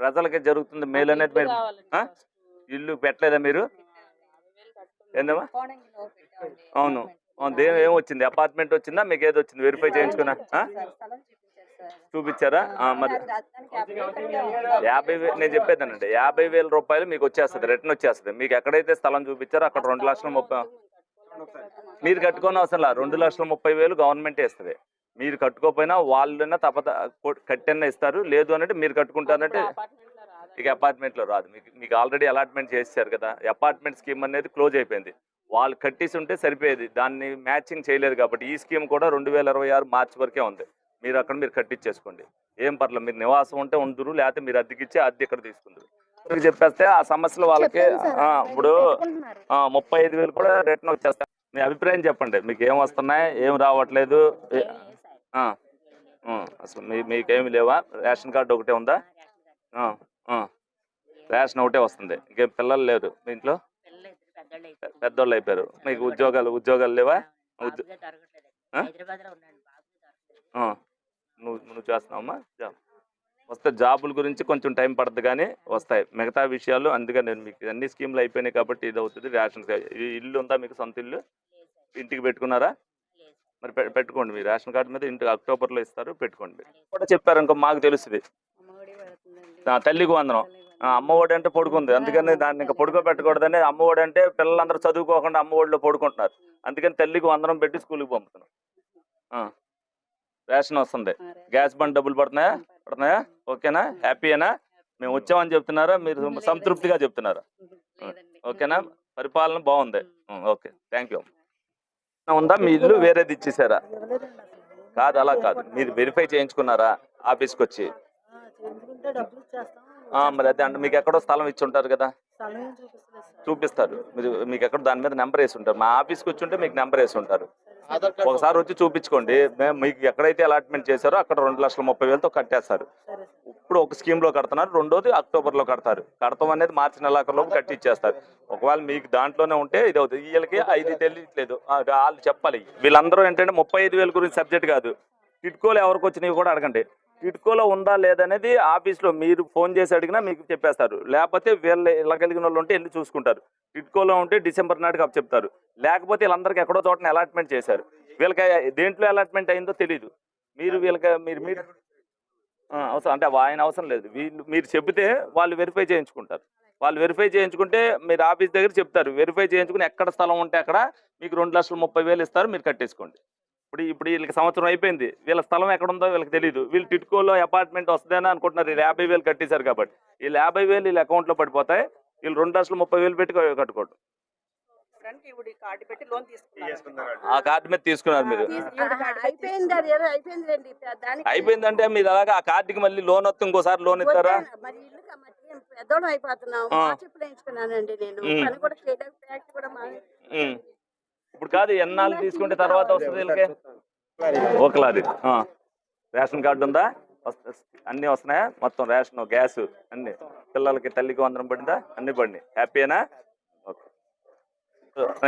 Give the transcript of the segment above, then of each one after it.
ప్రజలకి జరుగుతుంది మేలు అనేది మీరు? ఇల్లు పెట్టలేదా మీరు? ఏందమ్మా? అవును. అవును దేని ఏం వచ్చింది అపార్ట్మెంట్ వచ్చిందా? మీకు ఏది వచ్చింది? వెరిఫై చేయించుకున్నా? చూపించారా మరి యాభై వేలు నేను చెప్పేదానండి. యాభై వేల రూపాయలు మీకు వచ్చేస్తుంది రిటర్న్ వచ్చేస్తుంది. మీకు ఎక్కడైతే స్థలం చూపించారో అక్కడ రెండు లక్షల ముప్పై మీరు కట్టుకోని అవసరం లేదు రెండు లక్షల ముప్పై వేలు గవర్నమెంట్ ఇస్తుంది. మీరు కట్టుకోకపోయినా వాళ్ళైనా తప్ప కట్టైనా ఇస్తారు. లేదు అంటే మీరు కట్టుకుంటారంటే ఇక అపార్ట్మెంట్లో రాదు. మీకు మీకు ఆల్రెడీ అలాట్మెంట్ చేశారు కదా. అపార్ట్మెంట్ స్కీమ్ అనేది క్లోజ్ అయిపోయింది. వాళ్ళు కట్టేసి ఉంటే సరిపోయేది. దాన్ని మ్యాచింగ్ చేయలేదు కాబట్టి ఈ స్కీమ్ కూడా రెండు వేల ఇరవై ఆరు మార్చి వరకే ఉంది. మీరు అక్కడ మీరు కట్టించేసుకోండి ఏం పర్లేదు. మీరు నివాసం ఉంటే ఉందరు లేకపోతే మీరు అద్దెకిచ్చి అద్దె ఇక్కడ తీసుకుందరు. మీకు చెప్పేస్తే ఆ సమస్యలు వాళ్ళకి ఆ, ఇప్పుడు ఆ, ముప్పై ఐదు వేలు కూడా రిటర్న్ వచ్చేస్తాయి. మీ అభిప్రాయం చెప్పండి. మీకు ఏం వస్తున్నాయి? ఏం రావట్లేదు? అసలు మీ మీకేమి లేవా? రేషన్ కార్డు ఒకటే ఉందా. రేషన్ ఒకటే వస్తుంది. ఇంకేం పిల్లలు లేరు మీ ఇంట్లో? పెద్దోళ్ళు అయిపోయారు మీకు ఉద్యోగాలు ఉద్యోగాలు లేవా? నువ్వు నువ్వు చేస్తున్నావమ్మా? జాబ్ వస్తే జాబుల గురించి కొంచెం టైం పడుతుంది కానీ వస్తాయి. మిగతా విషయాలు అందుకని నేను మీకు అన్ని స్కీమ్లు అయిపోయినాయి కాబట్టి ఇది అవుతుంది రేషన్ ఇల్లు ఉందా మీకు సొంత ఇల్లు? ఇంటికి పెట్టుకున్నారా? మరి పెట్టుకోండి మీ రేషన్ కార్డు మీద ఇంటికి అక్టోబర్లో ఇస్తారు పెట్టుకోండి కూడా చెప్పారు ఇంకో మాకు తెలుస్తుంది తల్లికి వందనం. అమ్మఒడి అంటే పడుకుంది. అందుకని దాన్ని ఇంకా పడుకోబెట్టకూడదని అమ్మఒడి అంటే పిల్లలందరూ చదువుకోకుండా అమ్మఒడిలో పడుకుంటున్నారు. అందుకని తల్లికి వందనం పెట్టి స్కూల్కి పంపుతున్నాం. రేషన్ వస్తుంది. గ్యాస్ బండ్ డబ్బులు పడుతున్నాయా? పడుతున్నాయా? ఓకేనా? హ్యాపీయేనా? మేము వచ్చామని చెప్తున్నారా? మీరు సంతృప్తిగా చెప్తున్నారా? ఓకేనా? పరిపాలన బాగుంది. ఓకే. థ్యాంక్ యూ ఉందా? మీ ఇల్లు వేరేది ఇచ్చేసారా? కాదు అలా కాదు. మీరు వెరిఫై చేయించుకున్నారా ఆఫీస్కి వచ్చి మరి అదే అంటే మీకు ఎక్కడో స్థలం ఇచ్చి ఉంటారు కదా? చూపిస్తారు. మీరు మీకు ఎక్కడ దాని మీద నెంబర్ వేసి ఉంటారు. మా ఆఫీస్కి వచ్చి ఉంటే మీకు నెంబర్ వేసి ఉంటారు. ఒకసారి వచ్చి చూపించుకోండి. మేము మీకు ఎక్కడైతే అలాట్మెంట్ చేశారో అక్కడ రెండు లక్షల ముప్పై వేలతో కట్టేస్తారు. ఇప్పుడు ఒక స్కీమ్లో కడుతున్నారు రెండోది అక్టోబర్లో కడతారు. కడతాం అనేది మార్చి నెలాఖరులోపు కట్టి ఇచ్చేస్తారు ఒకవేళ మీకు దాంట్లోనే ఉంటే ఇది అవుతుంది. వీళ్ళకి ఐదు తెలియట్లేదు. ఆ, వాళ్ళు చెప్పాలి. వీళ్ళందరూ ఏంటంటే ముప్పై ఐదు వేల గురించి సబ్జెక్ట్ కాదు. టిట్కోలు ఎవరికి వచ్చినాయి కూడా అడగండి. టిట్కోలో ఉందా లేదనేది ఆఫీస్లో మీరు ఫోన్ చేసి అడిగినా మీకు చెప్పేస్తారు. లేకపోతే వీళ్ళు ఇలా కలిగిన వాళ్ళు ఉంటే వెళ్ళి చూసుకుంటారు. టిట్కోలో ఉంటే డిసెంబర్ నాటికి అప్పు చెప్తారు. లేకపోతే వీళ్ళందరికీ ఎక్కడో చోటన అలాట్మెంట్ చేశారు. వీళ్ళకి దేంట్లో అలాట్మెంట్ అయిందో తెలియదు మీరు వీళ్ళకి మీరు మీరు అవసరం అంటే ఆయన అవసరం లేదు. వీళ్ళు మీరు చెబితే వాళ్ళు వెరిఫై చేయించుకుంటారు. వాళ్ళు వెరిఫై చేయించుకుంటే మీరు ఆఫీస్ దగ్గర చెప్తారు. వెరిఫై చేయించుకుని ఎక్కడ స్థలం ఉంటే అక్కడ మీకు రెండు లక్షల ముప్పై వేలు ఇస్తారు. మీరు కట్టేసుకోండి. ఇప్పుడు ఇప్పుడు వీళ్ళకి సంవత్సరం అయిపోయింది. వీళ్ళ స్థలం ఎక్కడ ఉందో వీళ్ళకి తెలియదు వీళ్ళు టిట్కోలో అపార్ట్మెంట్ వస్తుందని అనుకుంటున్నారు. వీళ్ళు యాభై వేలు కట్టేశారు కాబట్టి. వీళ్ళు యాభై వేలు వీళ్ళ అకౌంట్లో పడిపోతాయి. వీళ్ళు రెండు లక్షల ముప్పై వేలు పెట్టి కట్టుకోండి కార్డు పెట్టి లోన్ తీసుకున్నారు. ఆ కార్డు మీద తీసుకున్నారు మీరు. అయిపోయిందంటే మీరు అలాగా. ఆ కార్డుకి మళ్ళీ లోన్ వస్తే ఇంకోసారి లోన్ ఇస్తారా? పెద్దోడు అయిపోతున్నాం. నేను. పని కూడా చేయడానికి కూడా. ఇప్పుడు కాదు ఎన్నాళ్ళు తీసుకుంటే తర్వాత వస్తుంది వీళ్ళకి? ఒక లారీ ఆ. రేషన్ కార్డు ఉందా? అన్ని వస్తున్నాయా? మొత్తం రేషన్ గ్యాస్ అన్ని. పిల్లలకి తల్లికి వందనం పడిందా? అన్ని పడినాయి. హ్యాపీనా ఓకే.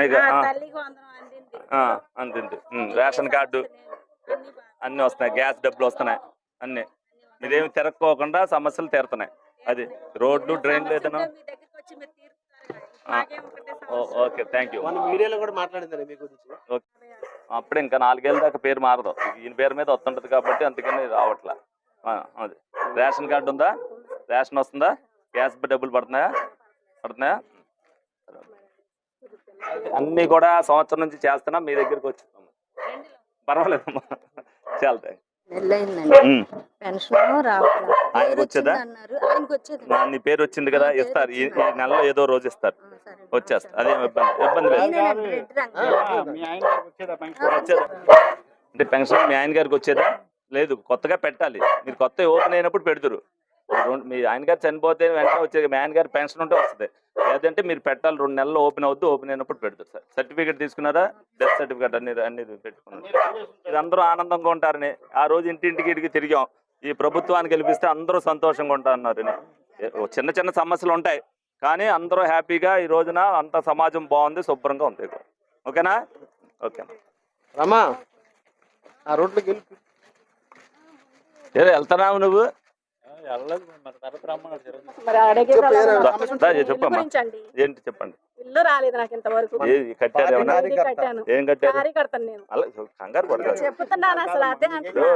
ఇక, ఆ, ఆ, తల్లికి వందనం అందింది. ఆ, అంతింది రేషన్ కార్డు అన్ని వస్తున్నాయి. గ్యాస్ డబ్బులు వస్తున్నాయి. అన్ని. మీరేమి తిరక్కోకుండా సమస్యలు తీరుతున్నాయి. అది రోడ్లు డ్రైన్లు ఏదైనా? ఓకే థ్యాంక్ యూ మన మీడియాలో కూడా మాట్లాడిందండి మీ గురించి. అప్పుడు ఇంకా నాలుగేళ్ళ దాకా పేరు మారదు. ఈయన పేరు మీద వస్తుంటది కాబట్టి అందుకని రావట్లా. ఆ, అది. రేషన్ కార్డు ఉందా? రేషన్ వస్తుందా? గ్యాస్ డబ్బులు పడుతున్నాయా? పడుతున్నాయా? అన్నీ కూడా సంవత్సరం నుంచి చేస్తున్నా మీ దగ్గరికి వచ్చి పర్వాలేదమ్మా. చాలా ఆయనకు వచ్చేదా? నా- పేరు వచ్చింది కదా ఇస్తారు. ఈ నెలలో ఏదో రోజు ఇస్తారు. వచ్చేస్తా. అదేం ఇబ్బంది లేదు. వచ్చేదా అంటే పెన్షన్ మీ ఆయన గారికి వచ్చేదా? లేదు కొత్తగా పెట్టాలి. మీరు కొత్త ఓపెన్ అయినప్పుడు పెడతారు. మీ ఆయన గారు చనిపోతే వెంటనే వచ్చే మీ ఆయన గారి పెన్షన్ ఉంటే వస్తుంది. లేదంటే మీరు పెట్టాలి రెండు నెలలు ఓపెన్ అవుద్ది ఓపెన్ అయినప్పుడు పెడతారు. సార్ సర్టిఫికేట్ తీసుకున్నారా? డెత్ సర్టిఫికేట్ అన్ని అన్ని పెట్టుకున్నారు. అందరూ ఆనందంగా ఉంటారని ఆ రోజు ఇంటింటికి ఇంటికి తిరిగాం. ఈ ప్రభుత్వాన్ని గెలిపిస్తే అందరూ సంతోషంగా ఉంటారన్నారు. చిన్న చిన్న సమస్యలు ఉంటాయి. కానీ అందరూ హ్యాపీగా ఈ రోజున అంత సమాజం బాగుంది శుభ్రంగా ఉంది ఓకేనా? ఓకే రమా ఆ రోడ్లోకి వెళ్ళి. ఏదో వెళ్తున్నావు నువ్వు? చెప్పమ్మా. ఏంటి చెప్పండి? ఇల్లు రాలేదు నాకు ఇంతవరకు. ఏది కట్టారు ఏమన్నా? ఇల్లు కట్టాను ఏం కట్టారు? కారీ కడతాను నేను. అలా కంగారు పడతారు చెప్తున్నాను అసలు అదే అంటున్నా.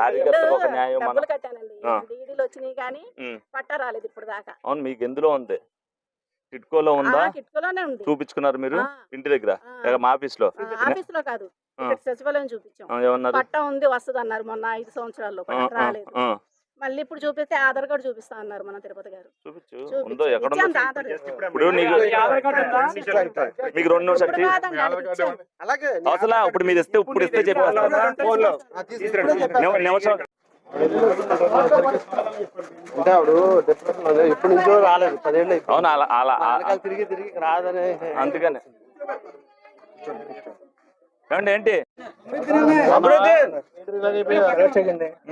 కార్యకర్తలు ఒక న్యాయం మన డబ్బులు కట్టానండి. ఆ. డీడీలు వచ్చినాయి కానీ ఉమ్. పట్టా రాలేదు ఇప్పుడు దాకా అవును మీకు ఎందులో ఉంది? టిట్కోలో ఉందా? ఆ, కిట్కోలోనే ఉంది. చూపించుకున్నారు మీరు? ఆ, ఇంటి దగ్గర? ఆ. లేక మా ఆఫీస్లో ఆ, ఆఫీస్లో కాదు. ఇక్కడ సచివాలయం చూపించాం. ఏమన్నారు? పట్టా ఉంది వస్తుంది అన్నారు మొన్న ఐదు సంవత్సరాల్లో ఆ, పట్టా ఆ, రాలేదు. ఆ. మళ్ళీ ఇప్పుడు చూపిస్తే ఆధార్ కార్డు చూపిస్తా అన్నారు మన తిరుపతి గారు. చూపించు. చూపించు. ఉందో ఎక్కడ ఇచ్చాం ఉందో ఆధార్ ఇప్పుడు నీకు మీకు రెండు నిమిషాలు ఇప్పుడు కాదండి, ఆయనకి ఇచ్చాం. అలాగే అవసరం ఇప్పుడు మీరు ఇస్తే ఇప్పుడు ఇస్తే చెప్పేస్తాను. అంటే ఆవిడ డిప్రెషన్లో ఎప్పటి నుంచో రాలేదు. పదేళ్ళు. అవును? అలా అలా తిరిగి తిరిగి రాదని అందుకని. ఏమండి ఏంటి?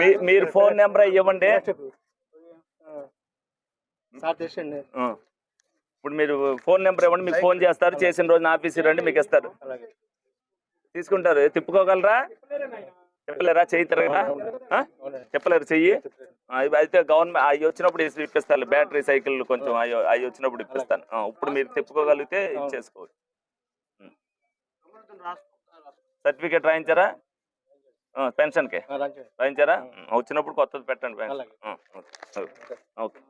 మీ మీరు ఫోన్ నెంబర్ ఇవ్వండి. ఇప్పుడు మీరు ఫోన్ నెంబర్ ఇవ్వండి. మీకు ఫోన్ చేస్తారు. చేసిన రోజున ఆఫీస్ రండి మీకు ఇస్తారు. తీసుకుంటారు. తిప్పుకోగలరా? చెప్పలేరా? చెయ్యి తిరగరా? చెప్పలేరు చెయ్యి? అయితే గవర్నమెంట్ అవి వచ్చినప్పుడు ఇప్పిస్తారు బ్యాటరీ సైకిల్ కొంచెం అవి అవి వచ్చినప్పుడు ఇప్పిస్తాను ఇప్పుడు మీరు తిప్పుకోగలిగితే ఇచ్చేసుకోవచ్చు సర్టిఫికేట్ రాయించారా? పెన్షన్కి? రాయించారా? వచ్చినప్పుడు కొత్తది పెట్టండి pension. Okay. Okay.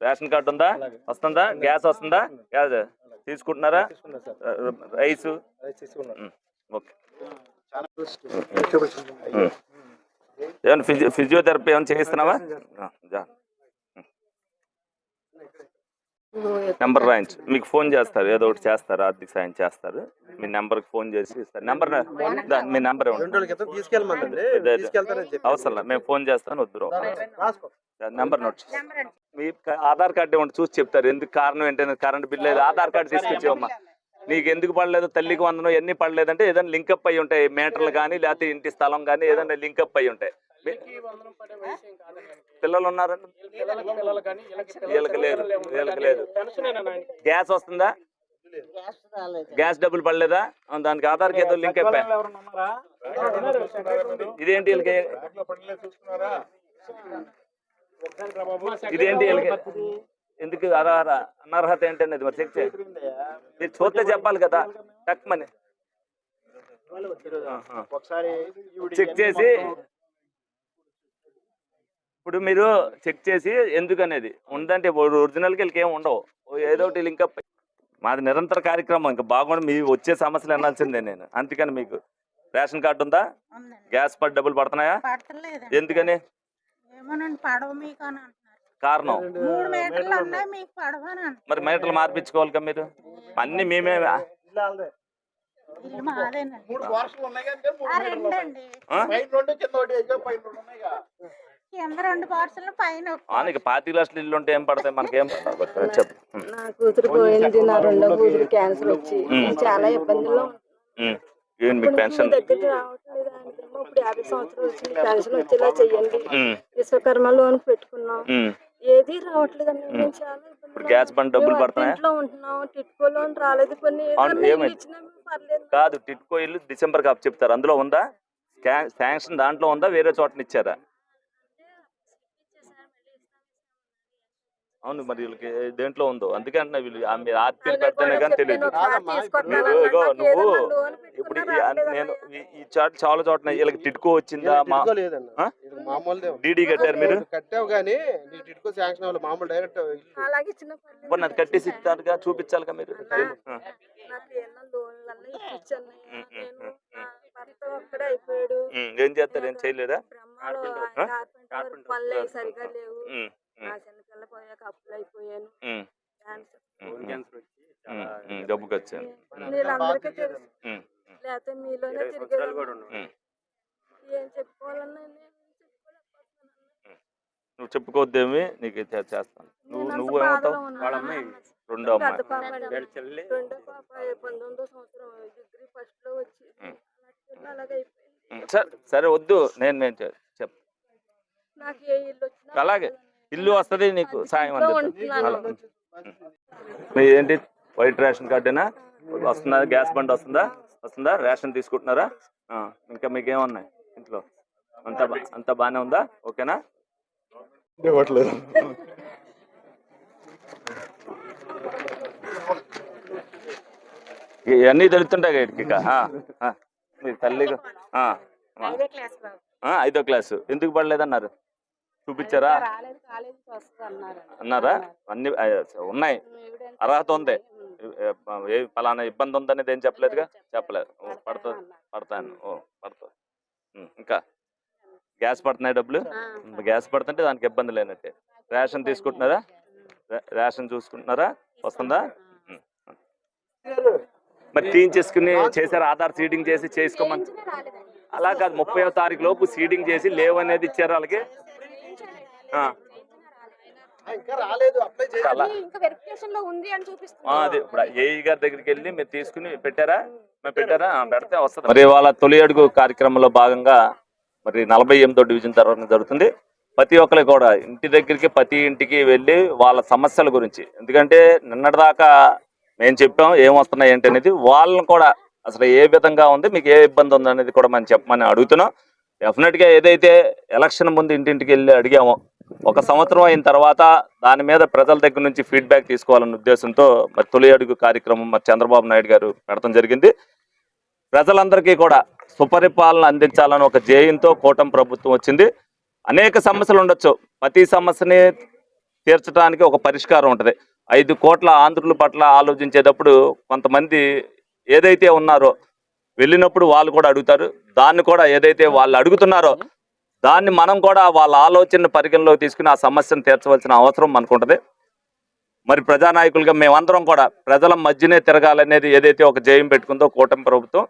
Ration card ఉందా. వస్తుందా? గ్యాస్ వస్తుందా? గ్యాస్ తీసుకుంటున్నారా? రైస్. ఓకే. ఏమైనా ఫిజియో ఫిజియోథెరపీ ఏమైనా చేయిస్తున్నావా. నెంబర్ రాయించు. మీకు ఫోన్ చేస్తారు. ఏదో ఒకటి చేస్తారు. ఆర్థిక సాయం చేస్తారు. మీ నెంబర్కి ఫోన్ చేసి ఇస్తారు. నెంబర్ మీ నెంబర్ అవసరం లేదు. మేము ఫోన్ చేస్తాను వద్దు నెంబర్ నోట్. మీ ఆధార్ కార్డు ఇవ్వండి చూసి చెప్తారు. ఎందుకు కారణం ఏంటంటే కరెంట్ బిల్ లేదు. ఆధార్ కార్డు తీసుకొచ్చావమ్మా నీకు ఎందుకు పడలేదు? తల్లికి వందనం ఎన్ని పడలేదంటే ఏదైనా లింకప్ అయి ఉంటాయి మీటర్లు కానీ లేకపోతే ఇంటి స్థలం కానీ ఏదైనా లింకప్ అయి ఉంటాయి. పిల్లలు ఉన్నారండి? వీళ్ళకి లేదు వీళ్ళకి లేదు. గ్యాస్ వస్తుందా? గ్యాస్ డబ్బులు పడలేదా? దానికి ఆధార్ ఏదో లింక్ అయిపోయా ఇదేంటి వీళ్ళకి? ఇదేంటి వీళ్ళకి? ఎందుకు అర్హత అనర్హత ఏంటండి అది మరి చెక్ చేయి మీరు చూస్తే చెప్పాలి కదా టక్మని. ఒకసారి చెక్ చేసి ఇప్పుడు మీరు చెక్ చేసి ఎందుకనేది? ఉందంటే ఒరిజినల్కి వీళ్ళకి ఏమి ఉండవు. ఏదో ఒకటి లింక్ అప్ మాది నిరంతర కార్యక్రమం ఇంకా బాగుండి మీ వచ్చే సమస్యలు వినాల్సిందే నేను. అందుకని మీకు. రేషన్ కార్డు ఉందా? గ్యాస్ పడి డబ్బులు పడుతున్నాయా? ఎందుకని? కారణం. మరి మీటర్లు మార్పించుకోవాలి కదా మీరు? అన్ని మేమే పాతి లక్షలు ఇల్లు ఉంటే ఏం పడతాయి? మనకేం. చెప్పు. నా కూతురు పోయింది నా రెండో కూతురు క్యాన్సర్ వచ్చి. చాలా ఇప్పుడు పెన్షన్? ఇప్పుడు యాభై సంవత్సరాలు వచ్చింది. పెన్షన్ వచ్చేలా చెయ్యండి. విశ్వకర్మ లోన్ పెట్టుకున్నాం. ఏది రావట్లేదండి మేము చాలా ఇబ్బందుల్లో ఇప్పుడు గ్యాస్ బండ్ డబ్బులు మేము పడుతున్నాయా? ఇంట్లో ఉంటున్నాం టిట్కో లోన్ రాలేదు. కొన్ని అవును, ఏదన్నా ఏమైంది? ఇచ్చినా పర్లేదు. కాదు టిట్కో ఇల్లు డిసెంబర్ కాపు చెప్తారు. అందులో ఉందా? శాంక్షన్ దాంట్లో ఉందా? వేరే చోటన ఇచ్చారా? అవును మరి వీళ్ళకి దేంట్లో ఉందో? అందుకే అంటున్నా వీళ్ళు ఆ మీరు ఆర్పీలు పెడితేనే కానీ తెలియదు. మీరు ఇగో నువ్వు ఇప్పుడు ఈ నేను ఈ- చాట్ చాలా చోట్ల వీళ్ళకి టిట్కో వచ్చిందా? మా టిడ్కో లేదన్న. ఆ? ఉంది. డీడీ కట్టారు మీరు? కట్టావు కానీ నీకు టిడ్కో శాంక్షన్ అవ్వాలి మామూలు డైరెక్ట్. అలాగే చిన్న. మరి నాకు కట్టేసి ఇస్తారుగా చూపించాలిగా మీరు? ఏం చేస్తారు? ఏం చేయలేదా? సరిగా లేవు. ఉం, నా చిన్నపిల్ల పోయాక అప్పులు అయిపోయాను. జబ్బుకి వచ్చాను లేకపోతే మీలోనే తిరిగేదాన్ని ఉం. ఏం చెప్పుకోవాలన్నా నేను చెప్పుకోలేకపోతున్నాను నువ్వు చెప్పుకోవద్దేమి నీకు చే- చేస్తాను. నువ్వు అంత నువ్వు ఏమవుతావు? ఉన్నాను. వాళ్ళ అమ్మాయి రెండో అమ్మాయి. పాప అండి. రెండో పాప పంతొమ్మిదో సంవత్సరం డిగ్రీ ఫస్ట్లో వచ్చి ఉం. అలాగే అయిపోయింది. ఉం, సరే సరే వద్దు. నేను నేను చెప్ చెప్ నాకు ఏ ఇల్లు వచ్చినా అలాగే. ఇల్లు వస్తుంది నీకు సాయం ఇంట్లో అందుతుంది. మీ ఏంటి? వైట్ రేషన్ కార్డేనా వస్తుందా? గ్యాస్ బండ్ వస్తుందా? వస్తుందా? రేషన్ తీసుకుంటున్నారా? ఆ, ఇంకా మీకేమున్నాయి ఇంట్లో అంతా బా- అంతా బాగానే ఉందా? ఓకేనా? ఇవ్వట్లేదు. ఇవన్నీ తెలుస్తుంటాయి వీటికి ఇక. మీ తల్లి. ఐదో క్లాస్ బాబు. ఆ, ఐదో క్లాసు. ఎందుకు పడలేదన్నారు? చూపించారా? అన్నారు. అన్ని ఉన్నాయి. అర్హత ఉంది. ఏ ఫలానా ఇబ్బంది ఉందనేది ఏం చెప్పలేదుగా? చెప్పలేదు. ఓ, పడుతుంది పడతాను ఓ పడుతుంది. ఇంకా? గ్యాస్ పడుతున్నాయి డబ్బులు? గ్యాస్ పడుతుంటే దానికి ఇబ్బంది లేనట్టే. రేషన్ తీసుకుంటున్నారా? రేషన్ చూసుకుంటున్నారా? వస్తుందా. మరి తీయించేసుకుని చేశారు? ఆధార్ సీడింగ్ చేసి చేసుకోమని? అలా కాదు ముప్పై తారీఖు లోపు సీడింగ్ చేసి లేవు అనేది ఇచ్చారు వాళ్ళకి? ఆ, ఇంకా రాలేదు అప్లై అలా ఇంకా వెరిఫికేషన్లో ఉంది అని చూపిస్తుంది. ఆ, అదే ఇప్పుడు ఏఈ గారి దగ్గరికి వెళ్ళి మీరు తీసుకుని పెట్టారా? పెట్టారా. పెడితే వస్తుంది. మరి వాళ్ళ తొలి అడుగు కార్యక్రమంలో భాగంగా మరి నలభై ఎనిమిదో డివిజన్ తర్వాత జరుగుతుంది. ప్రతి ఒక్కరికి కూడా ఇంటి దగ్గరికి ప్రతి ఇంటికి వెళ్ళి వాళ్ళ సమస్యల గురించి ఎందుకంటే నిన్నటిదాకా మేము చెప్పాం ఏం వస్తున్నాయి ఏంటి అనేది వాళ్ళని కూడా అసలు ఏ విధంగా ఉంది మీకు ఏ ఇబ్బంది ఉంది అనేది కూడా మనం చెప్పమని అడుగుతున్నాం. డెఫినెట్గా ఏదైతే ఎలక్షన్ ముందు ఇంటింటికి వెళ్ళి అడిగామో ఒక సంవత్సరం అయిన తర్వాత దాని మీద ప్రజల దగ్గర నుంచి ఫీడ్బ్యాక్ తీసుకోవాలన్న ఉద్దేశంతో మరి తొలి అడుగు కార్యక్రమం మరి చంద్రబాబు నాయుడు గారు పెడతం జరిగింది. ప్రజలందరికీ కూడా సుపరిపాలన అందించాలని ఒక జేయంతో కూటమి ప్రభుత్వం వచ్చింది. అనేక సమస్యలు ఉండొచ్చు. ప్రతి సమస్యని తీర్చడానికి ఒక పరిష్కారం ఉంటుంది. ఐదు కోట్ల ఆంధ్రుల పట్ల ఆలోచించేటప్పుడు కొంతమంది ఏదైతే ఉన్నారో వెళ్ళినప్పుడు వాళ్ళు కూడా అడుగుతారు. దాన్ని కూడా ఏదైతే వాళ్ళు అడుగుతున్నారో దాన్ని మనం కూడా వాళ్ళ ఆలోచన పరిగణలోకి తీసుకుని ఆ సమస్యను తీర్చవలసిన అవసరం మనకు ఉంటుంది. మరి ప్రజానాయకులుగా మేమందరం కూడా ప్రజల మధ్యనే తిరగాలనేది ఏదైతే ఒక జయం పెట్టుకుందో కూటమి ప్రభుత్వం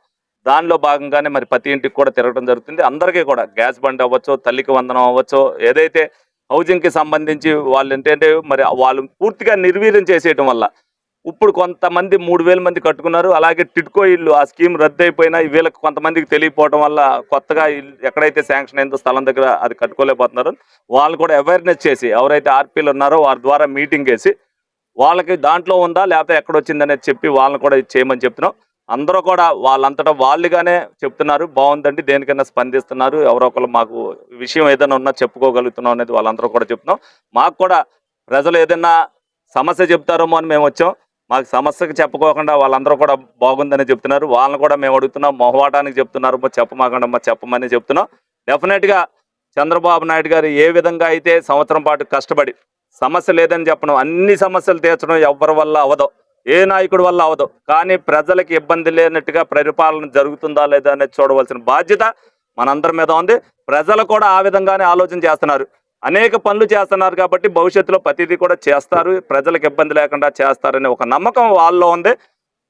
దానిలో భాగంగానే మరి ప్రతి ఇంటికి కూడా తిరగడం జరుగుతుంది. అందరికీ కూడా గ్యాస్ బండి అవ్వచ్చు తల్లికి వందనం అవ్వచ్చు ఏదైతే హౌసింగ్కి సంబంధించి వాళ్ళు ఏంటంటే మరి వాళ్ళు పూర్తిగా నిర్వీర్యం చేసేయటం వల్ల ఇప్పుడు కొంతమంది మూడు వేల మంది కట్టుకున్నారు. అలాగే టిడ్కో ఇల్లు ఆ స్కీమ్ రద్దు అయిపోయినా వీళ్ళకి కొంతమందికి తెలియపోవడం వల్ల కొత్తగా ఎక్కడైతే శాంక్షన్ అయిందో స్థలం దగ్గర అది కట్టుకోలేకపోతున్నారు. వాళ్ళు కూడా అవేర్నెస్ చేసి ఎవరైతే ఆర్పీలు ఉన్నారో వారి ద్వారా మీటింగ్ వేసి వాళ్ళకి దాంట్లో ఉందా లేకపోతే ఎక్కడొచ్చిందనేది చెప్పి వాళ్ళని కూడా చేయమని చెప్తున్నాం. అందరూ కూడా వాళ్ళంతటా వాళ్ళుగానే చెప్తున్నారు బాగుందండి దేనికైనా స్పందిస్తున్నారు ఎవరో ఒకరు మాకు విషయం ఏదైనా ఉన్నా చెప్పుకోగలుగుతున్నాం అనేది వాళ్ళందరూ కూడా చెప్తున్నాం. మాకు కూడా ప్రజలు ఏదైనా సమస్య చెప్తారేమో అని మేము వచ్చాం. మాకు సమస్యకి చెప్పుకోకుండా వాళ్ళందరూ కూడా బాగుందని చెప్తున్నారు. వాళ్ళని కూడా మేము అడుగుతున్నాం మొహవాటానికి చెప్తున్నారు "అమ్మా, చెప్పమని చెప్తున్నాం. డెఫినెట్గా చంద్రబాబు నాయుడు గారు ఏ విధంగా అయితే సంవత్సరం పాటు కష్టపడి సమస్య లేదని చెప్పడం అన్ని సమస్యలు తీర్చడం ఎవరి వల్ల అవదో ఏ నాయకుడు వల్ల అవదు. కానీ ప్రజలకు ఇబ్బంది లేనట్టుగా పరిపాలన జరుగుతుందా లేదా అనేది చూడవలసిన బాధ్యత మనందరి మీద ఉంది. ప్రజలు కూడా ఆ విధంగానే ఆలోచన చేస్తున్నారు. అనేక పనులు చేస్తున్నారు కాబట్టి భవిష్యత్తులో ప్రతిదీ కూడా చేస్తారు. ప్రజలకు ఇబ్బంది లేకుండా చేస్తారనే ఒక నమ్మకం వాళ్ళలో ఉంది.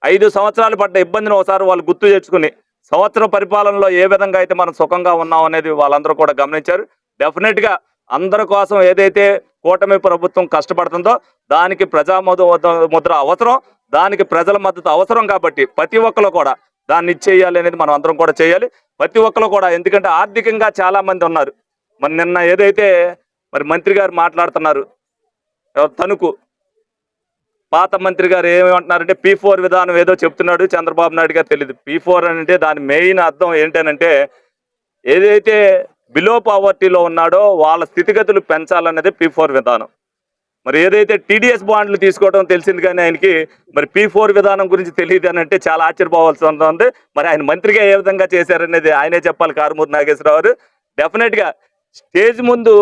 ఐదు సంవత్సరాలు పడ్డ ఇబ్బందిని ఒకసారి వాళ్ళు గుర్తు తెచ్చుకుని సంవత్సరం పరిపాలనలో ఏ విధంగా అయితే మనం సుఖంగా ఉన్నాం అనేది వాళ్ళందరూ కూడా గమనించారు. డెఫినెట్గా అందరి కోసం ఏదైతే కూటమి ప్రభుత్వం కష్టపడుతుందో దానికి ప్రజా ముద్ర అవసరం దానికి ప్రజల మద్దతు అవసరం కాబట్టి ప్రతి ఒక్కరు కూడా దాన్ని ఇచ్చేయాలి అనేది మనం అందరం కూడా చేయాలి. ప్రతి ఒక్కరు కూడా ఎందుకంటే ఆర్థికంగా చాలా మంది ఉన్నారు. మరి నిన్న ఏదైతే మరి మంత్రి గారు మాట్లాడుతున్నారు తణుకు పాత మంత్రి గారు ఏమంటున్నారంటే పీ ఫోర్ విధానం ఏదో చెప్తున్నాడు చంద్రబాబు నాయుడు గారు తెలియదు పీ ఫోర్ అంటే దాని మెయిన్ అర్థం ఏంటనంటే ఏదైతే బిలో పావర్టీలో ఉన్నాడో వాళ్ళ స్థితిగతులు పెంచాలన్నది పీ ఫోర్ విధానం. మరి ఏదైతే టీడీఎస్ బాండ్లు తీసుకోవడం తెలిసింది కానీ ఆయనకి మరి పీ ఫోర్ విధానం గురించి తెలియదు అని అంటే చాలా ఆశ్చర్యపోవాల్సి ఉంటుంది మరి ఆయన మంత్రిగా ఏ విధంగా చేశారనేది ఆయనే చెప్పాలి కారుమూరి నాగేశ్వరరావు గారు. డెఫినెట్గా స్టేజ్ ముందు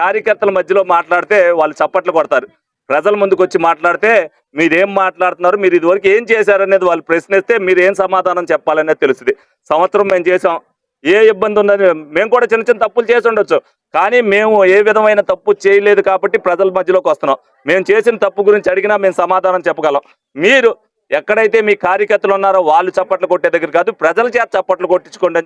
కార్యకర్తల మధ్యలో మాట్లాడితే వాళ్ళు చప్పట్లు కొడతారు. ప్రజల ముందుకు వచ్చి మాట్లాడితే మీరేం మాట్లాడుతున్నారు మీరు ఇదివరకు ఏం చేశారనేది వాళ్ళు ప్రశ్నిస్తే మీరు ఏం సమాధానం చెప్పాలనేది తెలుస్తుంది. సంవత్సరం మేము చేసాం ఏ ఇబ్బంది ఉందని మేము కూడా చిన్న చిన్న తప్పులు చేసి ఉండొచ్చు. కానీ మేము ఏ విధమైన తప్పు చేయలేదు కాబట్టి ప్రజల మధ్యలోకి వస్తున్నాం. మేము చేసిన తప్పు గురించి అడిగినా మేము సమాధానం చెప్పగలం. మీరు ఎక్కడైతే మీ కార్యకర్తలు ఉన్నారో వాళ్ళు చప్పట్లు కొట్టే దగ్గర కాదు ప్రజల చేత చప్పట్లు కొట్టించుకోండి